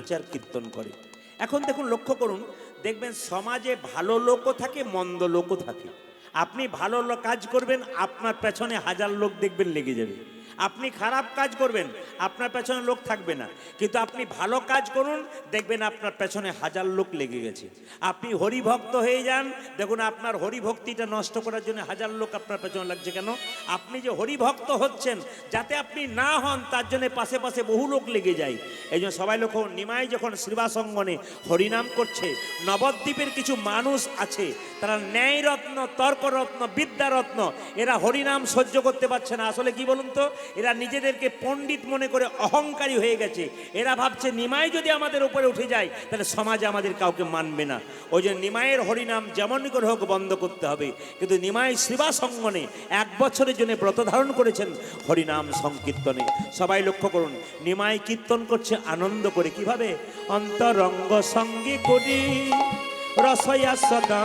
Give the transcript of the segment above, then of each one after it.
প্রচার কীর্তন করে। এখন দেখুন, লক্ষ্য করুন, দেখবেন সমাজে ভালো লোকও থাকে, মন্দ লোকও থাকে। আপনি ভালো কাজ করবেন, আপনার পেছনে হাজার লোক দেখবেন লেগে যাবে। আপনি খারাপ কাজ করবেন, আপনার পেছনে লোক থাকবে না। কিন্তু আপনি ভালো কাজ করুন, দেখবেন আপনার পেছনে হাজার লোক লেগে গেছে। আপনি হরিভক্ত হয়ে যান, দেখুন আপনার হরিভক্তিটা নষ্ট করার জন্য হাজার লোক আপনার পেছনে লাগছে কেন? আপনি যে হরিভক্ত হচ্ছেন, যাতে আপনি না হন, তার জন্য পাশে পাশে বহু লোক লেগে যায়। এই জন্য সবাই লোক, নিমাই যখন শ্রীবাসঙ্গনে হরিনাম করছে, নবদ্বীপের কিছু মানুষ আছে, তারা ন্যায়রত্ন, তর্করত্ন, বিদ্যারত্ন, এরা হরিনাম সহ্য করতে পারছে না। আসলে কি বলুন তো? এরা নিজেদেরকে পণ্ডিত মনে করে অহংকারী হয়ে গেছে। এরা ভাবছে, নিমাই যদি আমাদের উপরে উঠে যায়, তাহলে সমাজে আমাদের কাউকে মানবে না। ওই জন্য নিমাইয়ের হরিনাম যেমন করে হোক বন্ধ করতে হবে। কিন্তু নিমাই শিবাসঙ্গনে এক বছরের জন্য ব্রত ধারণ করেছেন, হরিনাম সংকীর্তনে। সবাই লক্ষ্য করুন, নিমাই কীর্তন করছে আনন্দ করে। কীভাবে? অন্তরঙ্গ সঙ্গে করি, রসয়া সদা।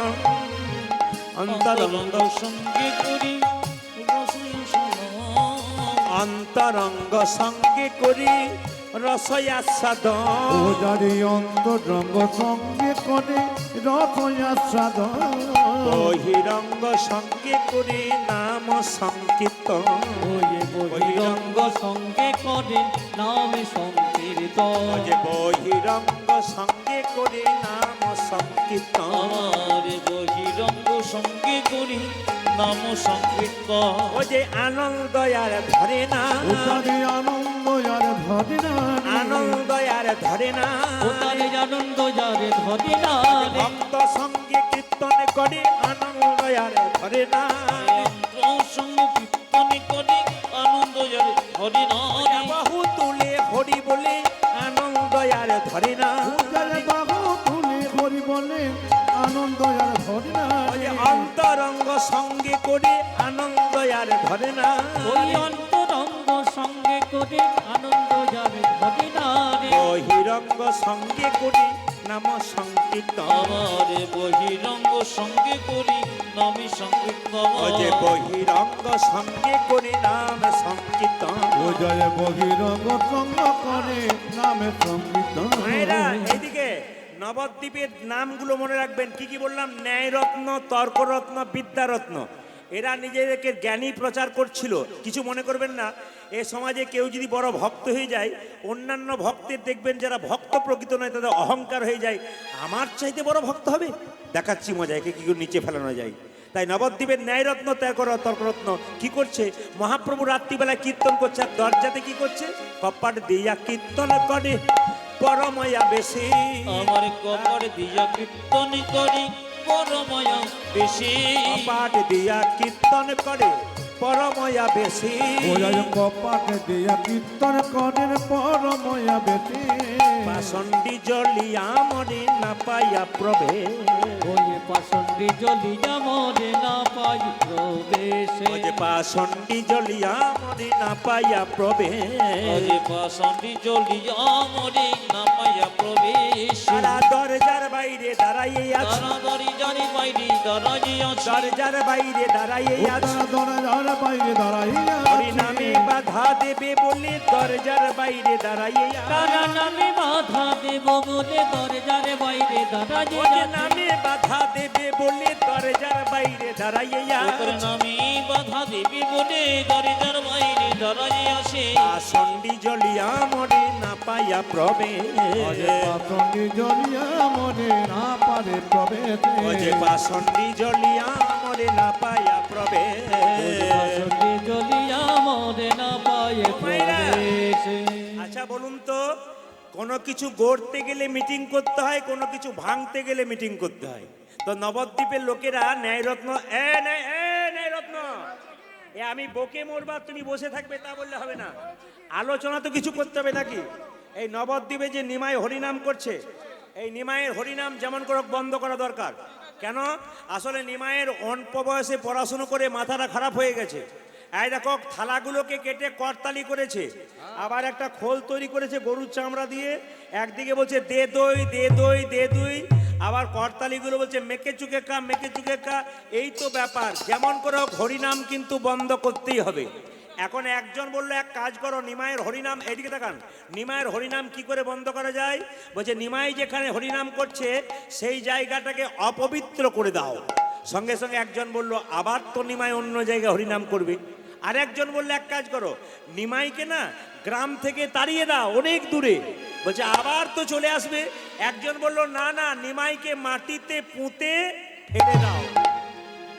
অন্তরঙ্গ সঙ্গে করি। অন্তরঙ্গ সঙ্গে করি রসয়াস্বাদ। পূজারি অন্তরঙ্গ সঙ্গে করে রথয়াস্বাদ বহিরঙ্গ সঙ্গে করি নাম সংকীর্তন। ওয়ে বহিরঙ্গ সঙ্গে করে নামে সংকীর্তন। যে বহিরঙ্গ সঙ্গে করি নাম সংকীর্তন বহিরঙ্গ সঙ্গে করি নাম সংকীর্তন। ও যে আনন্দ আর ধরে না। আনন্দ আর ধরে না। আনন্দ আর ধরে না। আনন্দ যারে ধরে না। ভক্ত সঙ্গে কীর্তন করে আনন্দ আর ধরে না। সঙ্গে করে নাম সংকীর্তন। আমার বহিরঙ্গ সঙ্গে করি নামে সংকীর্তন। ও যে বহিরঙ্গ সঙ্গে করে নাম সংকীর্তন। পূজারে বহিরঙ্গ সঙ্গ করে নামে সংগীত মায়েরা এইদিকে নবদ্বীপের নামগুলো মনে রাখবেন। কি কি বললাম? ন্যায়রত্ন তর্করত্ন বিদ্যারত্ন। এরা নিজেদেরকে জ্ঞানী প্রচার করছিল। কিছু মনে করবেন না, এ সমাজে কেউ যদি বড় ভক্ত হয়ে যায়, অন্যান্য ভক্তের দেখবেন যারা ভক্ত প্রকৃত নয়, তাদের অহংকার হয়ে যায়। আমার চাইতে বড় ভক্ত হবে? দেখাচ্ছি মজা একে কি নিচে ফেলানো যায়। তাই নবদ্বীপের ন্যায়রত্ন তর্কর তর্করত্ন। কি করছে? মহাপ্রভু রাত্রিবেলায় কীর্তন করছে, আর দরজাতে কি করছে? কপাট দিয়া কীর্তন করে, পরময়া বেশি। আমার কবর দিয়া কীর্তন করি পরময়া বেশি। কপাট দিয়া কীর্তন করে পরময়া বেশি। পূজারে কপাকে দিয়া কীর্তন করেন পরময়া বেটি পাষণ্ডী জলিয়া মরে না পাইয়া প্রভে ওই পাষণ্ডী জলিয়া মরে না পাই প্রবেশে। ওই পাষণ্ডী জলিয়া মরে না পাইয়া প্রভে ওই জলিয়া মরে না পাইয়া প্রবেশে। দরজার বাইরে দাঁড়াইয়ে আছে। তারা দরি জানি বাইরি দাঁড়াই আছে। দরজার বাইরে দাঁড়াইয়ে আছে। দরজার বাইরে দাঁড়াইয়া হরিনামে বাধা দেবে বলে দরজার বাইরে দাঁড়াইয়ে তারা নামে বাধা দেব বলে দরজার বাইরে দাঁড়াই ওই নামে বাধা দেবে বলে দরজার বাইরে দাঁড়াইয়ে নামে বাধা দেবে বলে দরজার বাইরে দাঁড়াই আসে। আসন্ডি জলিয়া মরে না পাইয়া প্রবে পাতঙ্গি জলিয়া মনে না পারে যে না পাইয়া প্রবে না। আচ্ছা বলুন তো কোনো কিছু গড়তে গেলে মিটিং করতে হয় কোনো কিছু ভাঙতে গেলে মিটিং করতে হয়? তো নবদ্বীপের লোকেরা ন্যায়রত্ন এ ন্যায় ন্যায়রত্ন এ আমি বকে মরবা, তুমি বসে থাকবে, তা বললে হবে না। আলোচনা তো কিছু করতে হবে নাকি? এই নবদ্বীপে যে নিমাই হরিনাম করছে, এই নিমাইয়ের হরিনাম যেমন করে বন্ধ করা দরকার। কেন? আসলে নিমাইয়ের অল্প বয়সে পড়াশুনো করে মাথাটা খারাপ হয়ে গেছে। এই দেখো, থালাগুলোকে কেটে করতালি করেছে। আবার একটা খোল তৈরি করেছে গরুর চামড়া দিয়ে। একদিকে বলছে, দে দই দে দই, দে দুই। আবার করতালিগুলো বলছে, মেকে চুকে কা, মেকে চুকে কা। এই তো ব্যাপার। যেমন করে হোক, হরিনাম কিন্তু বন্ধ করতেই হবে। এখন একজন বলল, এক কাজ করো নিমায়ের হরিনাম এদিকে দেখান। নিমায়ের হরিনাম কি করে বন্ধ করা যায়? বলছে, নিমাই যেখানে হরিনাম করছে, সেই জায়গাটাকে অপবিত্র করে দাও। সঙ্গে সঙ্গে একজন বলল, আবার তো নিমাই অন্য জায়গায় হরিনাম করবে। আর একজন বলল, এক কাজ করো, নিমাইকে না গ্রাম থেকে তাড়িয়ে দাও, অনেক দূরে। বলছে, আবার তো চলে আসবে। একজন বলল, না না, নিমাইকে মাটিতে পুঁতে ফেলে দাও।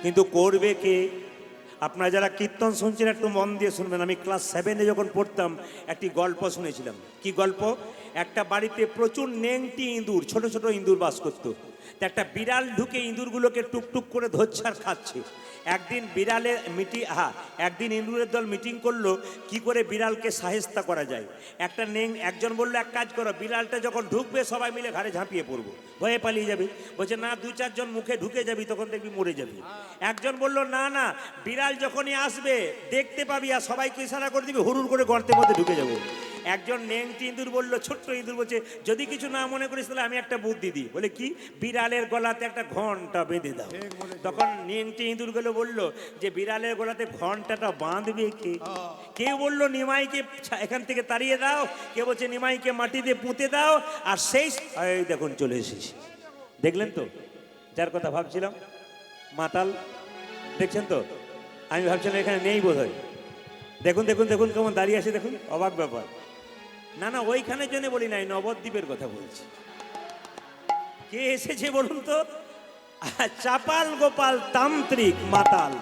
কিন্তু করবে কে? আপনারা যারা কীর্তন শুনছেন, একটু মন দিয়ে শুনবেন। আমি ক্লাস সেভেনে যখন পড়তাম, একটি গল্প শুনেছিলাম। কি গল্প? একটা বাড়িতে প্রচুর নেংটি ইঁদুর, ছোট ছোট ইঁদুর বাস করতো। একটা বিড়াল ঢুকে ইঁদুরগুলোকে টুকটুক করে ধরছে আর খাচ্ছে। একদিন বিড়ালে মিটি হ্যাঁ একদিন ইঁদুরের দল মিটিং করল, কি করে বিড়ালকে সাহেস্তা করা যায়? একটা নেং, একজন বলল, এক কাজ করো, বিড়ালটা যখন ঢুকবে, সবাই মিলে ঘাড়ে ঝাঁপিয়ে পড়ব। ভয়ে পালিয়ে যাবি? বলছে, না, দু চারজন মুখে ঢুকে যাবি, তখন দেখবি মরে যাবি। একজন বলল, না না, বিড়াল যখনই আসবে, দেখতে পাবি, আর সবাইকে ইশারা করে দিবি, হুড়ুর করে গর্তের মধ্যে ঢুকে যাব। একজন নেংটি ইঁদুর বলল ছোট্ট ইঁদুর বলছে যদি কিছু না মনে করিস তাহলে আমি একটা বুদ্ধি দিই। বলে কি? বিড়ালের গলাতে একটা ঘণ্টা বেঁধে দাও। তখন নেংটি ইঁদুর ইঁদুরগুলো বলল যে বিড়ালের গলাতে ঘন্টাটা বাঁধবে কে? কেউ বলল নিমাইকে এখান থেকে তাড়িয়ে দাও। কে বলছে নিমাইকে মাটিতে পুঁতে দাও। আর সেই দেখুন চলে এসেছি। দেখলেন তো? যার কথা ভাবছিলাম? মাতাল। দেখছেন তো? আমি ভাবছিলাম এখানে নেই বোধ হয় দেখুন দেখুন দেখুন কেমন দাঁড়িয়ে আছে দেখুন। অবাক ব্যাপার। না না ওইখানের জন্য বলি নাই, নবদ্বীপের কথা বলছি। কে এসেছে বলুন তো? চাপাল গোপাল তান্ত্রিক মাতাল।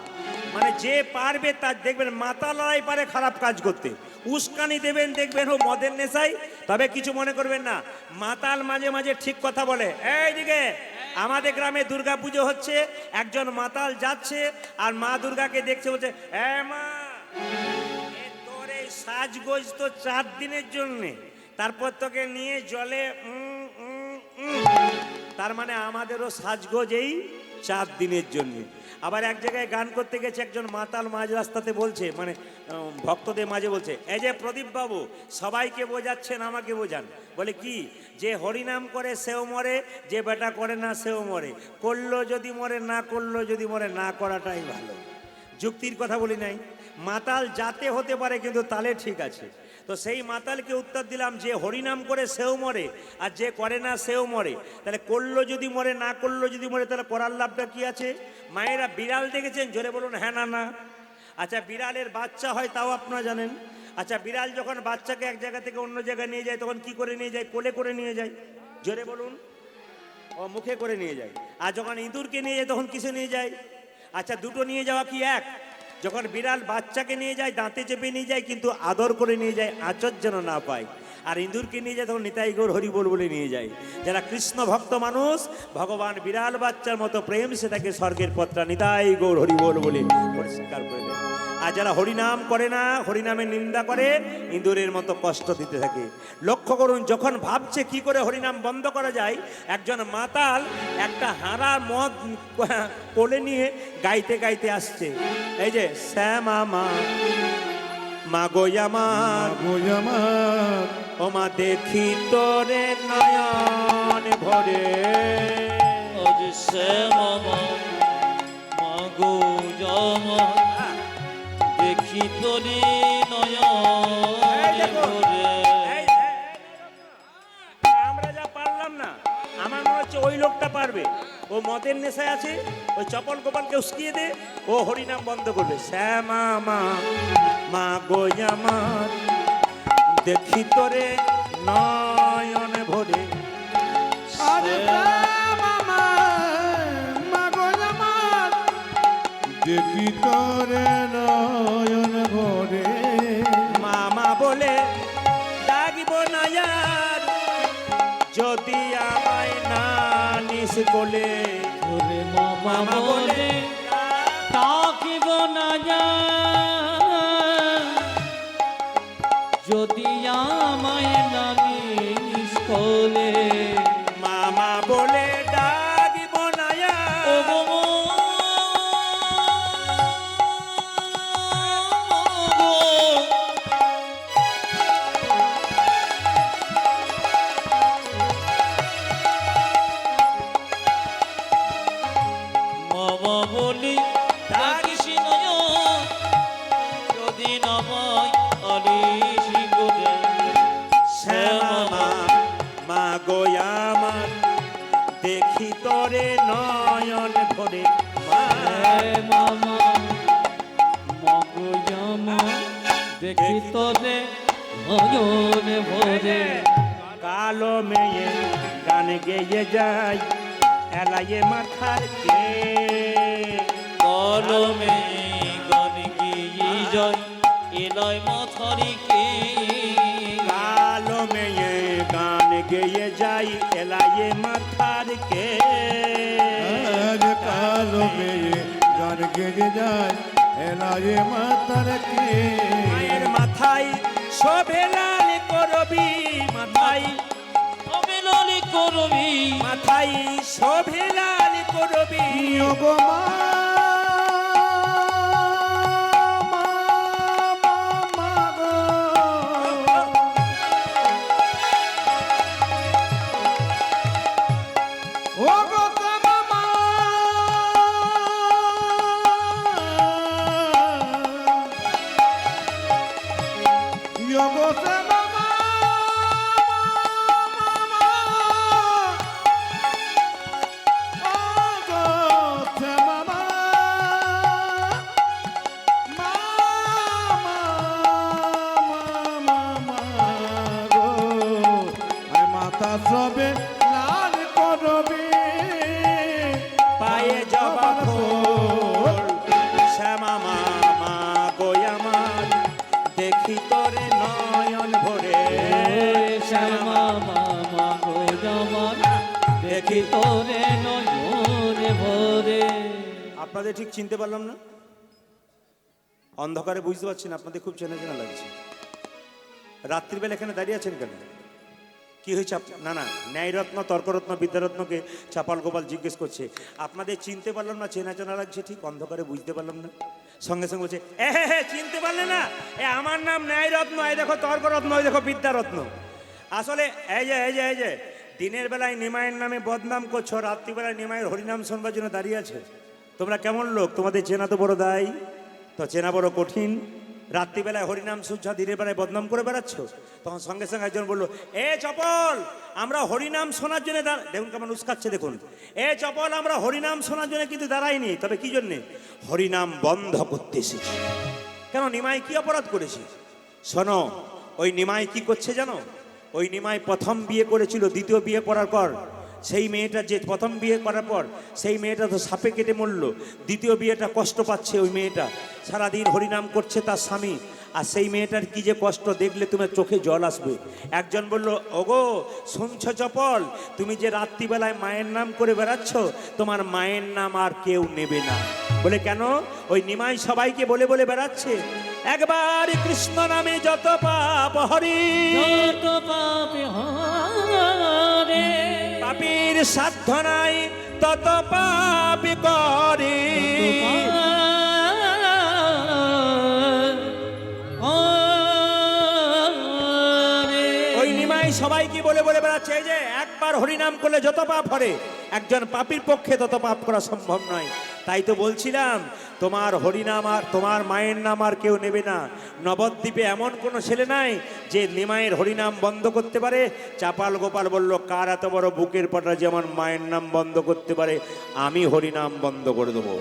মানে যে পারবে তার, দেখবেন মাতালরাই পারে খারাপ কাজ করতে। উস্কানি দেবেন, দেখবেন ও মদের নেশাই তবে কিছু মনে করবেন না, মাতাল মাঝে মাঝে ঠিক কথা বলে এইদিকে আমাদের গ্রামে দুর্গা পুজো হচ্ছে, একজন মাতাল যাচ্ছে, আর মা দুর্গাকে দেখছে বলছে, এ মা সাজগোজ তো চার দিনের জন্যে। তারপর তোকে নিয়ে জলে। তার মানে আমাদেরও সাজগোজ এই চার দিনের জন্য। আবার এক জায়গায় গান করতে গেছে একজন মাতাল মাঝ রাস্তাতে বলছে মানে ভক্তদের মাঝে বলছে, এই যে প্রদীপ বাবু সবাইকে বোঝাচ্ছেন, আমাকে বোঝান। বলে, কি? যে হরিনাম করে সেও মরে, যে বেটা করে না সেও মরে। করল যদি মরে, না করল যদি মরে, না করাটাই ভালো। যুক্তির কথা বলি নাই। মাতাল যাতে হতে পারে, কিন্তু তালে ঠিক আছে। তো সেই মাতালকে উত্তর দিলাম যে হরিনাম করে সেও মরে আর যে করে না সেও মরে। তাহলে করল যদি মরে, না করল যদি মরে, তাহলে করার লাভটা কি আছে? মায়েরা বিড়াল দেখেছেন? জোরে বলুন হ্যাঁ না না। আচ্ছা বিড়ালের বাচ্চা হয় তাও আপনারা জানেন। আচ্ছা বিড়াল যখন বাচ্চাকে এক জায়গা থেকে অন্য জায়গায় নিয়ে যায়, তখন কি করে নিয়ে যায়? কোলে করে নিয়ে যায়। জোরে বলুন। ও, মুখে করে নিয়ে যায়। আর যখন ইঁদুরকে নিয়ে যায়, তখন কিসে নিয়ে যায়? আচ্ছা দুটো নিয়ে যাওয়া কি এক? যখন বিড়াল বাচ্চাকে নিয়ে যায়, দাঁতে চেপে নিয়ে যায়, কিন্তু আদর করে নিয়ে যায়, আচর যেন না পায়। আর ইঁদুরকে নিয়ে যায়, তখন নিতাই গৌর হরিবোল বলে নিয়ে যায়। যারা কৃষ্ণ ভক্ত মানুষ, ভগবান বিড়াল বাচ্চার মতো প্রেম সেটাকে স্বর্গের পত্রা নিতাই গৌর হরিবোল বলে পরিষ্কার করে দেয়। আর যারা হরিনাম করে না হরিনামের নিন্দা করে, ইঁদুরের মতো কষ্ট দিতে থাকে। লক্ষ্য করুন, যখন ভাবছে কি করে হরিনাম বন্ধ করা যায়, একজন মাতাল একটা হাঁড়া মদ কোলে নিয়ে গাইতে গাইতে আসছে। এই যে, শ্যামা মা মা গো আমার আমার ও মা দেখি তোরে নয়ন ভরে। মাগো জমা দেখি তোরে নয়ন দেখো, ভরে। আমরা যা পারলাম না আমার মনে হচ্ছে ওই লোকটা পারবে। ও মদের নেশায় আছে ওই চপল গোপালকে উস্কিয়ে দে ও হরিনাম বন্ধ করবে। শ্যামা মা। মা গো আমার দেখি তোরে নয়ন ভরে। আরে দেখি তোরে নয়ন ভরে। মামা বলে ডাকিব না আর যদি আমায় না নিস ওরে মামা বলে বলে তাকিব না যায় নামি স্কলে। আমার দেখি তোরে নয়ন ভরে মামা মগো জামা দেখি তোরে নয়ন ভরে। কালো মেয়ে গান গেয়ে যায় এলাইয়ে মাথার কে। কলমে গান এলায়ে মাতার কে? মায়ের মাথায় শোভে লাল করবি মাথায় অবিললি করবি। মাথায় শোভে লাল করবি। ওগো মা মা, দেখি তোরে নয়ন ভরে। শ্যামা মামা গো জামান দেখি তোরে নয়ন ভরে। আপনাদের ঠিক চিনতে পারলাম না? অন্ধকারে বুঝতে পারছি না আপনাদের খুব চেনা চেনা লাগছে। রাত্রিবেলা এখানে দাঁড়িয়ে আছেন কেন? কি হয়েছে না না ন্যায়রত্ন তর্করত্ন বিদ্যারত্নকে চাপাল গোপাল জিজ্ঞেস করছে। আপনাদের চিনতে পারলাম না চেনা চেনা লাগছে ঠিক অন্ধকারে বুঝতে পারলাম না। সঙ্গে সঙ্গে বলছে, এ হ্যাঁ হ্যাঁ চিনতে পারলে না? এ, আমার নাম ন্যায়রত্ন, এই দেখো তর্করত্ন, এই দেখো বিদ্যারত্ন। আসলে এই যে এই যে এই যে, দিনের বেলায় নিমায়ের নামে বদনাম করছ, রাত্রিবেলায় নিমায়ের হরিনাম শোনবার জন্য দাঁড়িয়ে আছে। তোমরা কেমন লোক? তোমাদের চেনা তো বড় দায়। তো চেনা বড় কঠিন। রাত্রিবেলায় হরিনাম শুনছ দিনের বেলায় বদনাম করে বেড়াচ্ছ? তখন সঙ্গে সঙ্গে একজন বলল, এ চপল, আমরা হরিনাম শোনার জন্য দেখুন কেমন উস্কাচ্ছে, দেখুন। এ চপল, আমরা হরিনাম শোনার জন্য কিন্তু দাঁড়াইনি, তবে কি জন্যে? হরিনাম বন্ধ করতে এসেছি কেন, নিমাই কি অপরাধ করেছি? শোনো, ওই নিমাই কি করছে জানো? ওই নিমাই প্রথম বিয়ে করেছিল, দ্বিতীয় বিয়ে করার পর সেই মেয়েটা যে প্রথম বিয়ে করার পর, সেই মেয়েটা তো সাপে কেটে মরল। দ্বিতীয় বিয়েটা কষ্ট পাচ্ছে ওই মেয়েটা। সারাদিন হরিনাম করছে তার স্বামী। আর সেই মেয়েটার কি যে কষ্ট, দেখলে তোমার চোখে জল আসবে। একজন বলল, ওগো, শুনছ চপল? তুমি যে রাত্রিবেলায় মায়ের নাম করে বেড়াচ্ছ, তোমার মায়ের নাম আর কেউ নেবে না। বলে, কেন? ওই নিমাই সবাইকে বলে বলে বেড়াচ্ছে। একবার কৃষ্ণ নামে যত পাপ হরি। পাপে হারে। পাপীর সাধ্য নাই, তত পাপি করে। ওই নিমাই সবাইকে বলে বলে বেড়াচ্ছে যে একবার হরিনাম করলে যত পাপ হরে, একজন পাপির পক্ষে তত পাপ করা সম্ভব নয়। তাই তো বলছিলাম, তোমার হরিনাম আর তোমার মায়ের নাম আর কেউ নেবে না। নবদ্বীপে এমন কোনো ছেলে নাই যে নিমায়ের হরিনাম বন্ধ করতে পারে। চাপাল গোপাল বলল, কার এত বড় বুকের পাটা যেমন মায়ের নাম বন্ধ করতে পারে? আমি হরিনাম বন্ধ করে দেবো।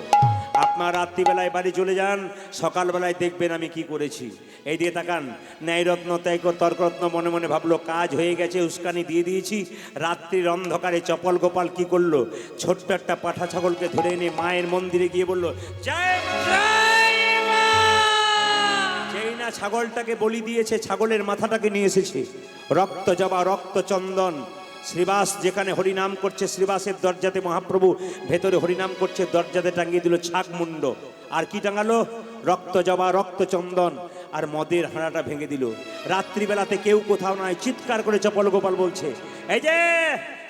আপনার রাত্রিবেলায় বাড়ি চলে যান, সকালবেলায় দেখবেন আমি কি করেছি। এই দিয়ে তাকান, ন্যায়রত্ন, ত্যাগ, তর্করত্ন, মনে মনে ভাবলো, কাজ হয়ে গেছে, উস্কানি দিয়ে দিয়েছি। রাত্রির অন্ধকারে চপল গোপাল কি করল? ছোট্ট একটা পাঠা ছাগলকে ধরে এনে মায়ের মন্দিরে গিয়ে বলল জয় মা!" যেই না ছাগলটাকে বলি দিয়েছে, ছাগলের মাথাটাকে নিয়ে এসেছে। রক্ত জবা, রক্ত চন্দন শ্রীবাস যেখানে হরিনাম করছে, শ্রীবাসের দরজাতে মহাপ্রভু, ভেতরে হরিনাম করছে, দরজাতে টাঙিয়ে দিল ছাগ মুন্ড। আর কি টাঙালো? রক্ত জবা, রক্ত চন্দন, আর মদের হাঁড়াটা ভেঙে দিল। রাত্রিবেলাতে কেউ কোথাও নয় চিৎকার করে চপল গোপাল বলছে, এই যে,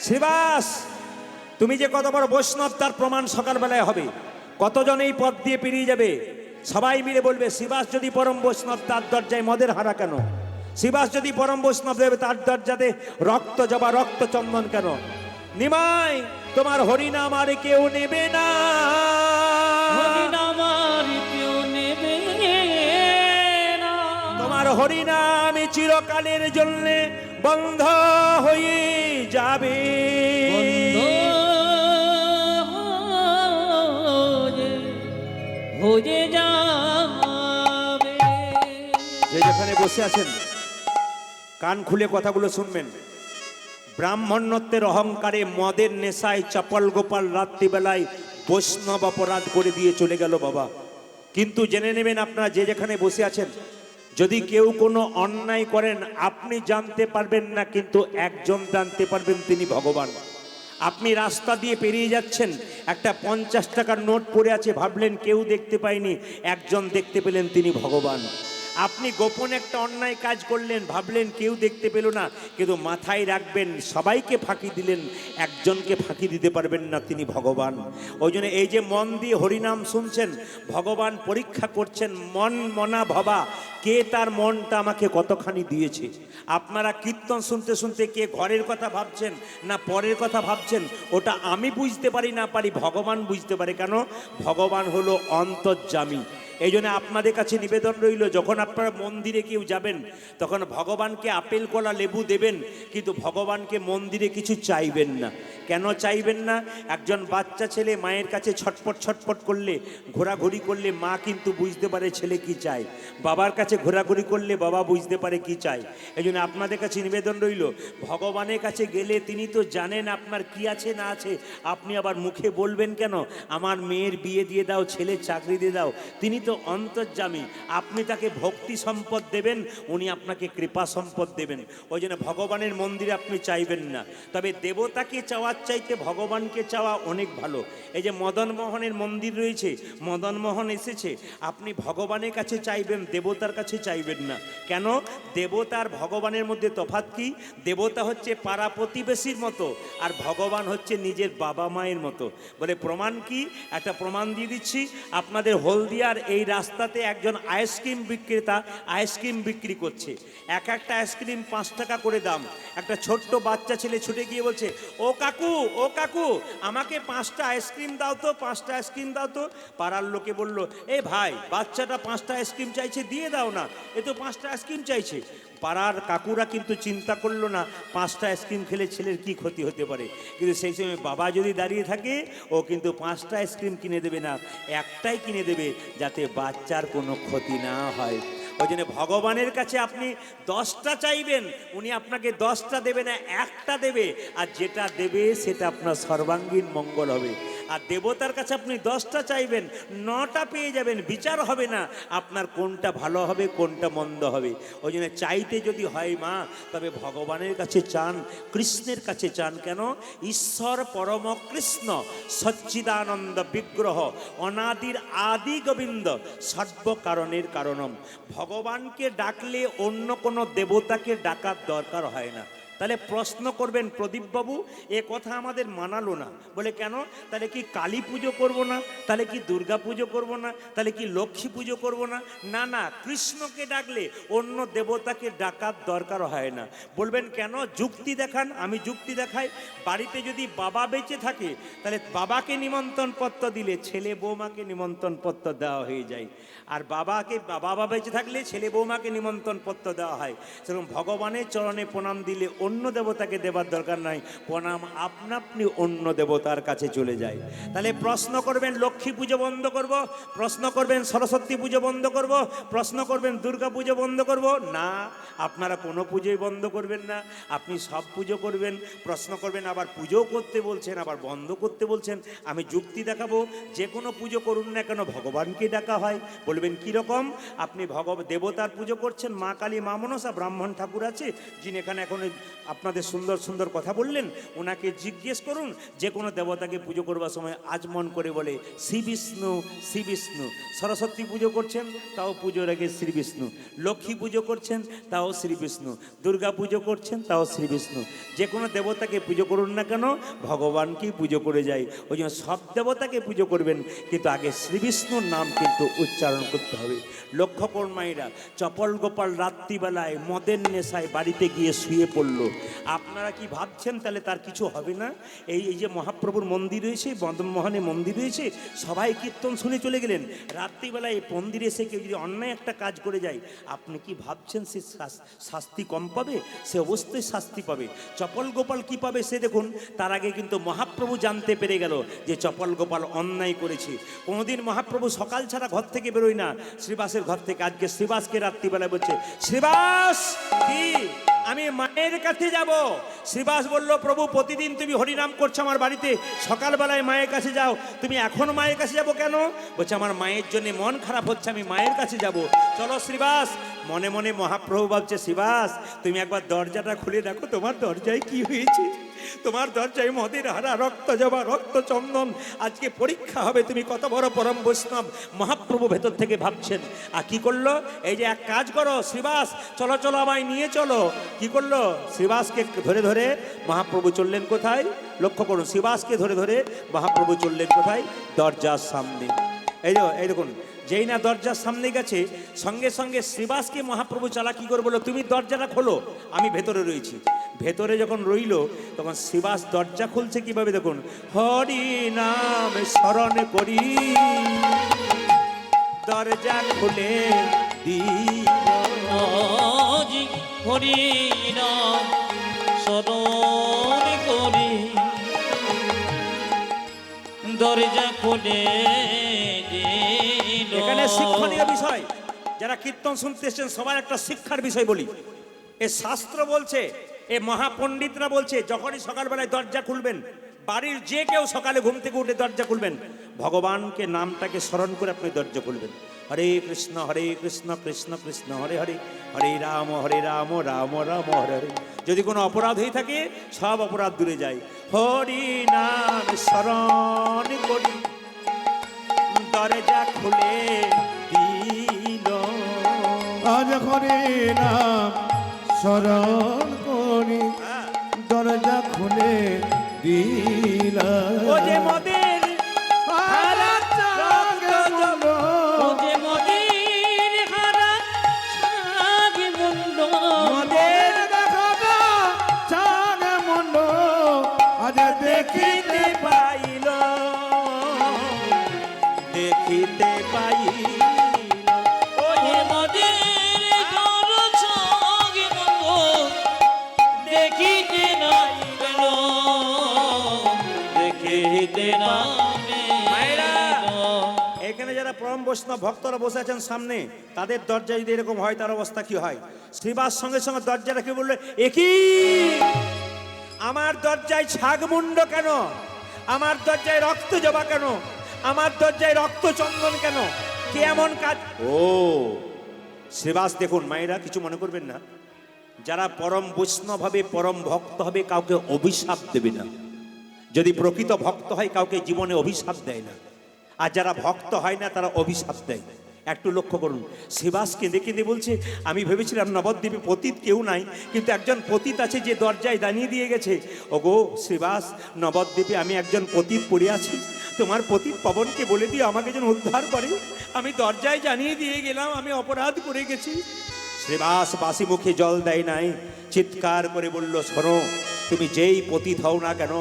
শ্রীবাস, তুমি যে কত বড় বৈষ্ণব, তার প্রমাণ সকালবেলায় হবে। কতজন এই পথ দিয়ে পেরিয়ে যাবে? সবাই মিলে বলবে, শ্রীবাস, যদি পরম বৈষ্ণব, তার দরজায় মদের হারা কেন? শিবাস যদি পরম বৈষ্ণব দেবে তার দরজাতে রক্ত জবা রক্ত চন্দন কেন? নিমাই তোমার হরিনাম আর কেউ নেবে না। আমার কেউ নেবে না। তোমার হরিনাম চিরকালের জন্য বন্ধ হয়ে যাবে। হয়ে যাবে। যে যেখানে বসে আছেন কান খুলে কথাগুলো শুনবেন। ব্রাহ্মণত্বের অহংকারে মদের নেশায় চপল গোপাল রাত্রিবেলায় বৈষ্ণব অপরাধ করে দিয়ে চলে গেল বাবা। কিন্তু জেনে নেবেন আপনারা যে যেখানে বসে আছেন, যদি কেউ কোনো অন্যায় করেন, আপনি জানতে পারবেন না, কিন্তু একজন জানতে পারবেন তিনি ভগবান। আপনি রাস্তা দিয়ে পেরিয়ে যাচ্ছেন, একটা পঞ্চাশ টাকার নোট পড়ে আছে, ভাবলেন কেউ দেখতে পায়নি, একজন দেখতে পেলেন তিনি ভগবান। আপনি গোপন একটা অন্যায় কাজ করলেন, ভাবলেন কেউ দেখতে পেল না, কিন্তু মাথায় রাখবেন, সবাইকে ফাঁকি দিলেন, একজনকে ফাঁকি দিতে পারবেন না তিনি ভগবান। ওই জন্য এই যে মন দিয়ে হরিনাম শুনছেন, ভগবান পরীক্ষা করছেন, মন মনা ভবা, কে তার মনটা আমাকে কতখানি দিয়েছে? আপনারা কীর্তন শুনতে শুনতে কে ঘরের কথা ভাবছেন না পরের কথা ভাবছেন, ওটা আমি বুঝতে পারি না পারি, ভগবান বুঝতে পারে। কেন? ভগবান হলো অন্তর্জামী এই জন্য আপনাদের কাছে নিবেদন রইল, যখন আপনারা মন্দিরে কেউ যাবেন, তখন ভগবানকে আপেল, কলা, লেবু দেবেন, কিন্তু ভগবানকে মন্দিরে কিছু চাইবেন না। কেন চাইবেন না? একজন বাচ্চা ছেলে মায়ের কাছে ছটপট ছটপট করলে, ঘোরাঘুরি করলে মা কিন্তু বুঝতে পারে ছেলে কি চায়। বাবার কাছে ঘোরাঘুরি করলে বাবা বুঝতে পারে কি চায়। এই জন্য আপনাদের কাছে নিবেদন রইল, ভগবানের কাছে গেলে তিনি তো জানেন আপনার কি আছে, না আছে। আপনি আবার মুখে বলবেন কেন? আমার মেয়ের বিয়ে দিয়ে দাও, ছেলের চাকরি দিয়ে দাও। তিনি তো অন্তর্জামী আপনি তাকে ভক্তি সম্পদ দেবেন, উনি আপনাকে কৃপা সম্পদ দেবেন। ওই জন্য ভগবানের মন্দিরে আপনি চাইবেন না। তবে দেবতাকে চাওয়ার চাইতে ভগবানকে চাওয়া অনেক ভালো। এই যে মদন মোহনের মন্দির রয়েছে, মদন মোহন এসেছে, আপনি ভগবানের কাছে চাইবেন, দেবতার কাছে চাইবেন না। কেন? দেবতার ভগবানের মধ্যে তফাৎ কি? দেবতা হচ্ছে পাড়া প্রতিবেশীর মতো, আর ভগবান হচ্ছে নিজের বাবা মায়ের মতো। বলে প্রমাণ কি? একটা প্রমাণ দিয়ে দিচ্ছি। আপনাদের হলদিয়ার এই রাস্তাতে একজন আইসক্রিম বিক্রেতা আইসক্রিম বিক্রি করছে। এক একটা আইসক্রিম পাঁচ টাকা করে দাম। একটা ছোট্ট বাচ্চা ছেলে ছুটে গিয়ে বলছে, ও কাকু ও কাকু, আমাকে পাঁচটা আইসক্রিম দাও তো, পাঁচটা আইসক্রিম দাও তো। পাড়ার লোকে বলল, এ ভাই, বাচ্চাটা পাঁচটা আইসক্রিম চাইছে, দিয়ে দাও না। এ তো পাঁচটা আইসক্রিম চাইছে। পাড়ার কাকুরা কিন্তু চিন্তা করল না, পাঁচটা আইসক্রিম খেলে ছেলের কি ক্ষতি হতে পারে? কিন্তু সেই সময় বাবা যদি দাঁড়িয়ে থাকে, ও কিন্তু পাঁচটা আইসক্রিম কিনে দেবে না, একটাই কিনে দেবে যাতে বাচ্চার কোনো ক্ষতি না হয়। ওই জন্য ভগবানের কাছে আপনি দশটা চাইবেন, উনি আপনাকে দশটা দেবে না, একটা দেবে, আর যেটা দেবে সেটা আপনার সর্বাঙ্গীন মঙ্গল হবে। আর দেবতার কাছে আপনি দশটা চাইবেন, নটা পেয়ে যাবেন, বিচার হবে না। আপনার কোনটা ভালো হবে, কোনটা মন্দ হবে। ওই জন্য চাইতে যদি হয় মা, তবে ভগবানের কাছে চান, কৃষ্ণের কাছে চান কেন? ঈশ্বর পরম কৃষ্ণ, সচ্চিদানন্দ বিগ্রহ, অনাদির আদি গোবিন্দ, সর্বকারণের কারণম। ভগবানকে ডাকলে অন্য কোনো দেবতাকে ডাকার দরকার হয় না। তাহলে প্রশ্ন করবেন প্রদীপবাবু, এ কথা আমাদের মানালো না। বলে কেন? তাহলে কি কালী পুজো করব না? তাহলে কি দুর্গা পুজো করব না? তাহলে কি লক্ষ্মী পুজো করব না? না না, কৃষ্ণকে ডাকলে অন্য দেবতাকে ডাকার দরকার হয় না। বলবেন কেন? যুক্তি দেখান, আমি যুক্তি দেখাই। বাড়িতে যদি বাবা বেঁচে থাকে, তাহলে বাবাকে নিমন্ত্রণ পত্র দিলে ছেলে বৌমাকে নিমন্ত্রণ পত্র দেওয়া হয়ে যায়। আর বাবাকে বাবা বেঁচে থাকলে ছেলে বৌমাকে নিমন্ত্রণ পত্র দেওয়া হয়। সেরকম ভগবানের চরণে প্রণাম দিলে অন্য দেবতাকে দেবার দরকার নাই। প্রণাম আপনি অন্য দেবতার কাছে চলে যায়। তাহলে প্রশ্ন করবেন, লক্ষ্মী পুজো বন্ধ করব? প্রশ্ন করবেন, সরস্বতী পুজো বন্ধ করব? প্রশ্ন করবেন, দুর্গা পুজো বন্ধ করব? না, আপনারা কোনো পুজোই বন্ধ করবেন না। আপনি সব পুজো করবেন, প্রশ্ন করবেন, আবার পুজোও করতে বলছেন, আবার বন্ধ করতে বলছেন। আমি যুক্তি দেখাবো, যে কোনো পুজো করুন না কেন, ভগবানকে ডাকা হয়। বলবেন কীরকম আপনি ভগব, দেবতার পুজো করছেন, মা কালী, মা মনসা, ব্রাহ্মণ ঠাকুর আছে, যিনি এখানে এখন আপনাদের সুন্দর সুন্দর কথা বললেন, ওনাকে জিজ্ঞেস করুন, যে কোনো দেবতাকে পুজো করবার সময় আজমন করে বলে, শ্রী বিষ্ণু শ্রী বিষ্ণু। সরস্বতী পুজো করছেন, তাও পুজোর আগে শ্রী বিষ্ণু। লক্ষ্মী পুজো করছেন, তাও শ্রী বিষ্ণু। দুর্গা পুজো করছেন, তাও শ্রী বিষ্ণু। যে কোনো দেবতাকে পুজো করুন না কেন ভগবানকেই পুজো করে যায়। ওই জন্য সব দেবতাকে পুজো করবেন, কিন্তু আগে শ্রী বিষ্ণুর নাম কিন্তু উচ্চারণ করতে হবে। লক্ষ্য কর্মাইরা চপল গোপাল রাত্রিবেলায় মদের নেশায় বাড়িতে গিয়ে শুয়ে পড়ল। আপনারা কি ভাবছেন তাহলে তার কিছু হবে না? এই এই যে মহাপ্রভুর মন্দির রয়েছে মদন মোহনে মন্দির রয়েছে, সবাই কীর্তন শুনে চলে গেলেন। রাত্রিবেলায় এই মন্দিরে এসে কেউ যদি অন্যায় একটা কাজ করে যায়, আপনি কি ভাবছেন সে শাস্তি কম পাবে? সে অবশ্যই শাস্তি পাবে। চপল গোপাল কি পাবে সে দেখুন, তার আগে কিন্তু মহাপ্রভু জানতে পেরে গেল যে চপল গোপাল অন্যায় করেছে। কোনোদিন মহাপ্রভু সকাল ছাড়া ঘর থেকে বেরোয় না। শ্রীবাসের ঘর থেকে আজকে শ্রীবাসকে রাত্রিবেলায় বলছে, শ্রীবাস, কি? আমি মায়ের কাছে যাব। শ্রীবাস বলল, প্রভু, প্রতিদিন তুমি হরিনাম করছ আমার বাড়িতে। সকালবেলায় মায়ের কাছে যাও। তুমি এখন মায়ের কাছে যাব কেন? বলছে, আমার মায়ের জন্য মন খারাপ হচ্ছে, আমি মায়ের কাছে যাব। চলো শ্রীবাস। মনে মনে মহাপ্রভু ভাবছে, শ্রীবাস, তুমি একবার দরজাটা খুলে দেখো, তোমার দরজায় কি হয়েছে? তোমার দরজায় মদের হারা, রক্ত জবা, রক্ত চন্দন। আজকে পরীক্ষা হবে, তুমি কত বড় পরম বৈষ্ণব। মহাপ্রভু ভেতর থেকে ভাবছেন, আর কি করল? এই যে এক কাজ করো, শ্রীবাস, চলো চলো আমায় নিয়ে চলো। কি করল? শ্রীবাসকে ধরে ধরে মহাপ্রভু চললেন কোথায়? লক্ষ্য করুন, শ্রীবাসকে ধরে ধরে মহাপ্রভু চললেন কোথায়? দরজার সামনে। এই দেখো এই দেখুন যেই না দরজার সামনে গেছে, সঙ্গে সঙ্গে শ্রীবাসকে মহাপ্রভু চালা কি করে বলো তুমি দরজাটা খোলো, আমি ভেতরে রয়েছি। ভেতরে যখন রইল, তখন শ্রীবাস দরজা খুলছে কীভাবে দেখুন? হরি নাম স্মরণ করি, দরজা খুলে আজি হরি নাম স্মরণ করি, দরজা খুলে এখানে শিক্ষণীয় বিষয়। যারা কীর্তন শুনতে এসছেন সবার একটা শিক্ষার বিষয় বলি। এ শাস্ত্র বলছে এ মহাপণ্ডিতরা বলছে যখনই সকালবেলায় দরজা খুলবেন বাড়ির যে কেউ সকালে ঘুম থেকে উঠে দরজা খুলবেন ভগবানকে নামটাকে স্মরণ করে আপনি দরজা খুলবেন। হরে কৃষ্ণ হরে কৃষ্ণ কৃষ্ণ কৃষ্ণ হরে হরে হরে রাম হরে রাম রাম রাম হরে হরে। যদি কোনো অপরাধ হয়ে থাকে সব অপরাধ দূরে যায়। হরি নাম স্মরণ করি। দরজা খুলে দিল। আজ হরে নাম স্মরণ করি দরজা খুলে দিল ও যে মদের পরম বৈষ্ণব ভক্তরা বসে আছেন সামনে, তাদের দরজা যদি এরকম হয়, তার অবস্থা কি হয়? শ্রীবাস সঙ্গে সঙ্গে দরজাটা কি বলল? একই আমার দরজায় ছাগমুন্ড কেন? আমার দরজায় রক্ত জবা কেন? আমার দরজায় রক্ত চন্দন কেন? কে এমন কাজ? ও, শ্রীবাস দেখুন, মায়েরা কিছু মনে করবেন না। যারা পরম বৈষ্ণব হবে, পরম ভক্ত হবে, কাউকে অভিশাপ দেবে না। যদি প্রকৃত ভক্ত হয়, কাউকে জীবনে অভিশাপ দেয় না। আর যারা ভক্ত হয় না, তারা অভিশাপ দেয়। একটু লক্ষ্য করুন। শিবাসকে দেখে দিয়ে বলছে, আমি ভেবেছিলাম নবদ্বীপে পতীত কেউ নাই, কিন্তু একজন পতীত আছে যে দরজায় দাঁড়িয়ে দিয়ে গেছে। ওগো, শিবাস, নবদ্বীপে আমি একজন পতীত পড়ে আছি। তোমার পতীত পবনকে বলে দিয়ে আমাকে যেন উদ্ধার করে। আমি দরজায় জানিয়ে দিয়ে গেলাম, আমি অপরাধ করে গেছি। শ্রীবাস বাসি মুখে জল দেয় নাই। চিৎকার করে বলল, শোনো, তুমি যেই পতিত হও না কেন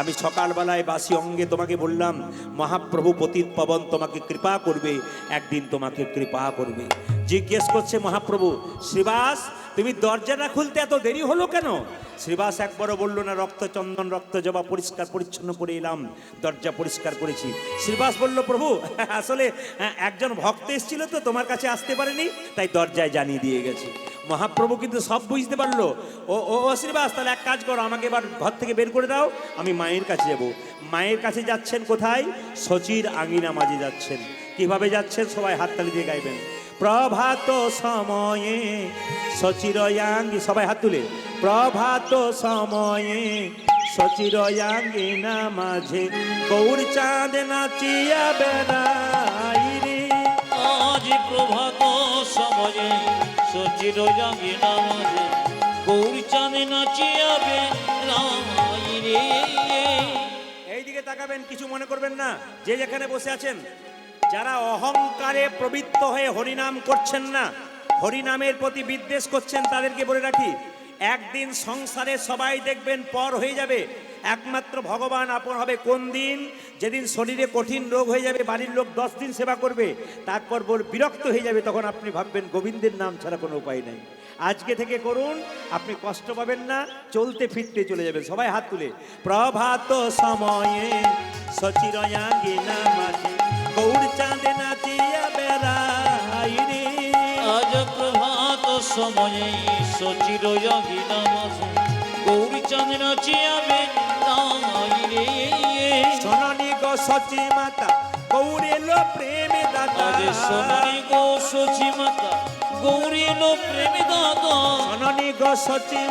আমি সকালবেলায় বাসি অঙ্গে তোমাকে বললাম, মহাপ্রভু পতীত পবন তোমাকে কৃপা করবে, একদিন তোমাকে কৃপা করবে। জিজ্ঞেস করছে মহাপ্রভু, শ্রীবাস তুমি দরজাটা খুলতে এত দেরি হলো কেন? শ্রীবাস একবারও বলল না রক্ত চন্দন রক্ত জবা পরিষ্কার পরিচ্ছন্ন করে এলাম। দরজা পরিষ্কার করেছি। শ্রীবাস বলল প্রভু আসলে হ্যাঁ, একজন ভক্ত এসেছিল তো তোমার কাছে আসতে পারেনি তাই দরজায় জানিয়ে দিয়ে গেছে। মহাপ্রভু কিন্তু সব বুঝতে পারল। ও ও ও শ্রীবাস তাহলে এক কাজ করো আমাকে এবার ঘর থেকে বের করে দাও আমি মায়ের কাছে যাব। মায়ের কাছে যাচ্ছেন কোথায়? সচির আঙিনা মাঝে যাচ্ছেন। কীভাবে যাচ্ছেন? সবাই হাততালি দিয়ে গাইবেন। প্রভাত সময়ে সচিরয়াঙ্গি সবাই হাত তুলে। প্রভাত সময়ে সচিরয়াঙ্গিনা মাঝে গৌর চাঁদ নাচিয়া বেড়াই রে। আজ প্রভাত সময়ে সচির জাগে নামাজে গৌর চাঁদে নাচিয়াবে রামাই রে। এইদিকে তাকাবেন কিছু মনে করবেন না। যে যেখানে বসে আছেন যারা অহংকারে প্রবৃত্ত হয়ে হরিনাম করছেন না, হরিনামের প্রতি বিদ্বেষ করছেন, তাদেরকে বলে রাখি, একদিন সংসারে সবাই দেখবেন পর হয়ে যাবে, একমাত্র ভগবান আপন হবে। কোন দিন? যেদিন শরীরে কঠিন রোগ হয়ে যাবে, বাড়ির লোক দশ দিন সেবা করবে, তারপর বল বিরক্ত হয়ে যাবে, তখন আপনি ভাববেন, গোবিন্দের নাম ছাড়া কোনো উপায় নেই। আজকে থেকে করুন, আপনি কষ্ট পাবেন না, চলতে ফিরতে চলে যাবেন। সবাই হাত তুলে, প্রভাত সময়ে সচিরয়াঙ্গে নামাজে গৌর চাঁদে নাচিয়া বেড়াই রে। আজ প্রভাত সময়ে সচির নামাজে গৌরী চাঁদ নাচিয়াবে তাই রে। শোননি গো সচি মাতা গৌরেলো প্রেমে দাদা আজ সোনারি গো সচি মাতা গো সচি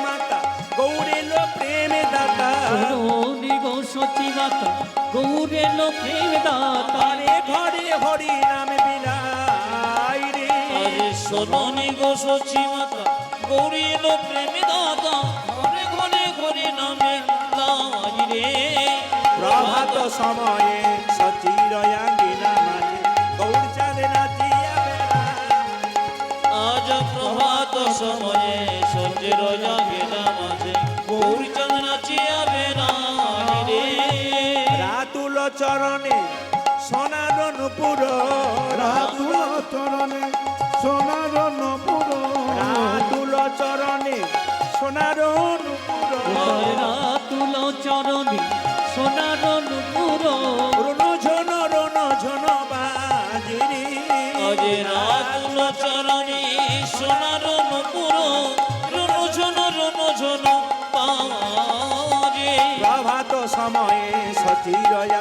গৌরেলো প্রেমে দাদা সোনি দাতা গৌরে প্রেমী দাতা। রে ঘরে হরি নাম বিলাই রে। আরে সোনানি গো সচি মাতা গৌরী লো প্রেম দাতা ঘরে ঘরে ঘরে নামে লাই রে। প্রভাত সময়ে নামাজে সোনার রাতুল চরণে সোনার নুপুর রণ ঝন রণ ঝন বাজিরি আজ রাতুল চরণে সোনার নুপুর রণ ঝন রণ ঝন পারে প্রভাত সময়ে সচিরয়া